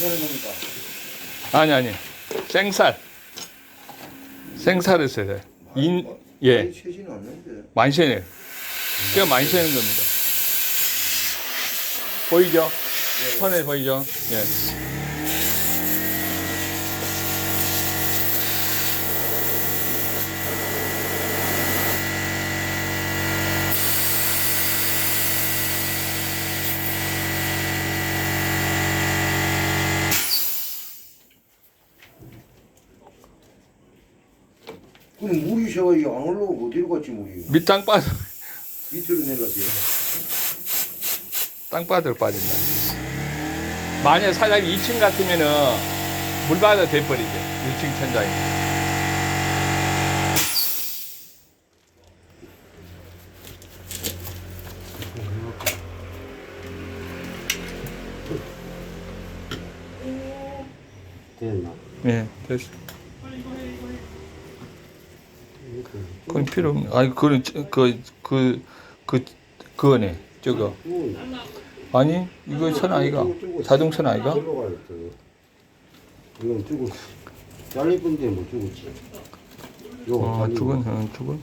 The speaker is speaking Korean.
되는 겁니까? 아니 아니 생살 생살을 써야 돼. 인 예. 최신은 않는데. 만세네. 제가 만세는 겁니다. 보이죠? 손에 보이죠? 예. 그럼 물이 새가 안 올라오고 어디로 갔지 물이? 밑땅 빠 밑으로 내려갔어요. 땅바닥으로 빠진다. 만약 사장이 2층 같으면은 물바다 돼버리죠. 1층 천장이. 됐나? 예, 됐어. 그건 필요 없네. 아니, 그건, 저- 그, 그, 그, 그거네. 저거. 아니, 이거 선 아이가? 자동선 아이가? 이건 죽을 잘릴 건데 뭐 죽었지. 잘리고. 죽은, 어, 죽은.